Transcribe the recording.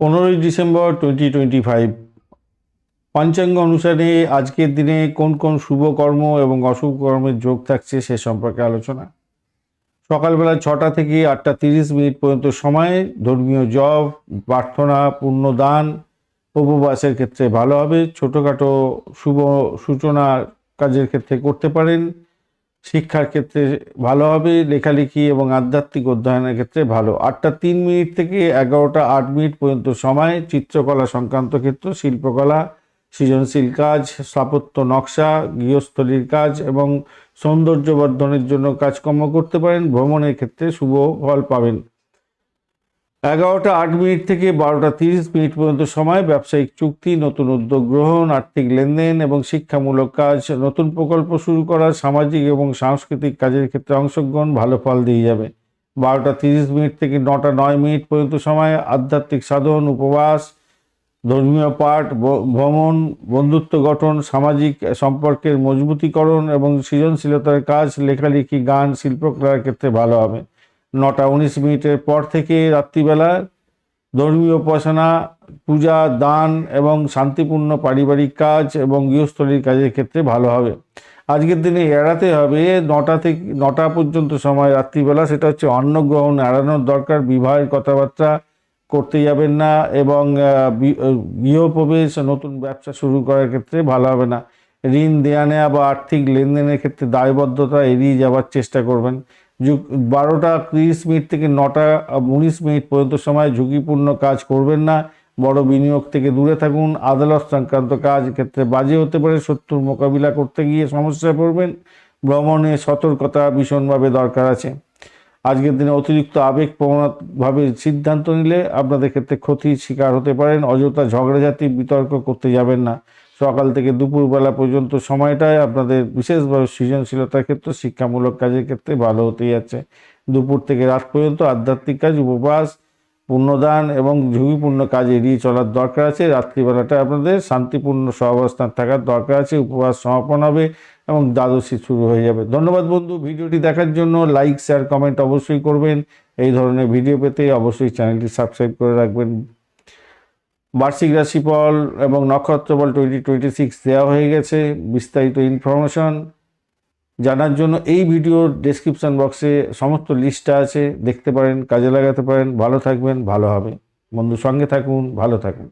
পনেরোই December twenty twenty five পঞ্চাঙ্গ অনুসারে আজকের দিনে কোন কোন শুভ কর্ম এবং অশুভ কর্মের যোগ থাকছে সে সম্পর্কে আলোচনা। সকালবেলা ছটা থেকে আটটা তিরিশ মিনিট পর্যন্ত সময়, ধর্মীয় জব প্রার্থনা, পুণ্যদান, উপবাসের ক্ষেত্রে ভালো হবে। ছোটোখাটো শুভ সূচনা কাজের ক্ষেত্রে করতে পারেন। শিক্ষার ক্ষেত্রে ভালো হবে, লেখালেখি এবং আধ্যাত্মিক অধ্যয়নের ক্ষেত্রে ভালো। আটটা তিন মিনিট থেকে এগারোটা আট মিনিট পর্যন্ত সময়, চিত্রকলা সংক্রান্ত ক্ষেত্র, শিল্পকলা, সৃজনশীল কাজ, স্থাপত্য নকশা, গৃহস্থলীর কাজ এবং সৌন্দর্য বর্ধনের জন্য কাজকর্ম করতে পারেন। ভ্রমণের ক্ষেত্রে শুভ ফল পাবেন। এগারোটা আট মিনিট থেকে বারোটা তিরিশ মিনিট পর্যন্ত সময়, ব্যবসায়িক চুক্তি, নতুন উদ্যোগ গ্রহণ, আর্থিক লেনদেন এবং শিক্ষামূলক কাজ, নতুন প্রকল্প শুরু করা, সামাজিক এবং সাংস্কৃতিক কাজের ক্ষেত্রে অংশগ্রহণ, ভালো ফল দিয়ে যাবে। বারোটা তিরিশ মিনিট থেকে নটা নয় মিনিট পর্যন্ত সময়, আধ্যাত্মিক সাধন, উপবাস, ধর্মীয় পাঠ ভ্রমণ, বন্ধুত্ব গঠন, সামাজিক সম্পর্কের মজবুতিকরণ এবং সৃজনশীলতার কাজ, লেখালেখি, গান, শিল্পকলার ক্ষেত্রে ভালো হবে। নটা উনিশ মিনিটের পর থেকে রাত্রিবেলা ধর্মীয় উপাসনা, পূজা, দান এবং শান্তিপূর্ণ পারিবারিক কাজ এবং গৃহস্থলীর কাজের ক্ষেত্রে ভালো হবে। আজকের দিনে এড়াতে হবে নটা থেকে, নটা পর্যন্ত সময় রাত্রিবেলা, সেটা হচ্ছে অন্নগ্রহণ, এড়ানোর দরকার, বিবাহের কথাবার্তা করতে যাবেন না এবং গৃহপ্রবেশ, নতুন ব্যবসা শুরু করার ক্ষেত্রে ভালো হবে না। ঋণ দেয়া নেওয়া বা আর্থিক লেনদেনের ক্ষেত্রে দায়বদ্ধতা এড়িয়ে যাওয়ার চেষ্টা করবেন। বারোটা তিরিশ মিনিট থেকে নটা উনিশ মিনিট পর্যন্ত সময় ঝুঁকিপূর্ণ কাজ করবেন না। বড় বিনিয়োগ থেকে দূরে থাকুন। আদালত সংক্রান্ত কাজ ক্ষেত্রে বাজে হতে পারে। শত্রুর মোকাবিলা করতে গিয়ে সমস্যায় পড়বেন। ভ্রমণে সতর্কতা ভীষণভাবে দরকার আছে। আজকের দিনে অতিরিক্ত আবেগ প্রবণভাবে সিদ্ধান্ত নিলে আপনাদের ক্ষেত্রে ক্ষতির শিকার হতে পারেন। অযথা ঝগড়াঝাতি বিতর্ক করতে যাবেন না। সকাল থেকে দুপুরবেলা পর্যন্ত সময়টায় আপনাদের বিশেষভাবে সৃজনশীলতার ক্ষেত্রে, শিক্ষামূলক কাজের ক্ষেত্রে ভালো হতে যাচ্ছে। দুপুর থেকে রাত পর্যন্ত আধ্যাত্মিক কাজ, উপবাস, পুণ্যদান এবং ঝুঁকিপূর্ণ কাজ এড়িয়ে চলার দরকার আছে। রাত্রিবেলাটা আপনাদের শান্তিপূর্ণ সহাবস্থান থাকার দরকার আছে। উপবাস সমাপন হবে এবং দ্বাদশী শুরু হয়ে যাবে। ধন্যবাদ বন্ধু, ভিডিওটি দেখার জন্য লাইক, শেয়ার, কমেন্ট অবশ্যই করবেন। এই ধরনের ভিডিও পেতে অবশ্যই চ্যানেলটি সাবস্ক্রাইব করে রাখবেন। বার্ষিক রাশিফল এবং নক্ষত্রফল টোয়েন্টি টোয়েন্টি সিক্স দেওয়া হয়ে গেছে, বিস্তারিত ইনফরমেশন জানার জন্য এই ভিডিওর ডেসক্রিপশন বক্সে সমস্ত লিস্টটা আছে, দেখতে পারেন, কাজে লাগাতে পারেন, ভালো থাকবেন, ভালো হবে। বন্ধু সঙ্গে থাকুন, ভালো থাকুন।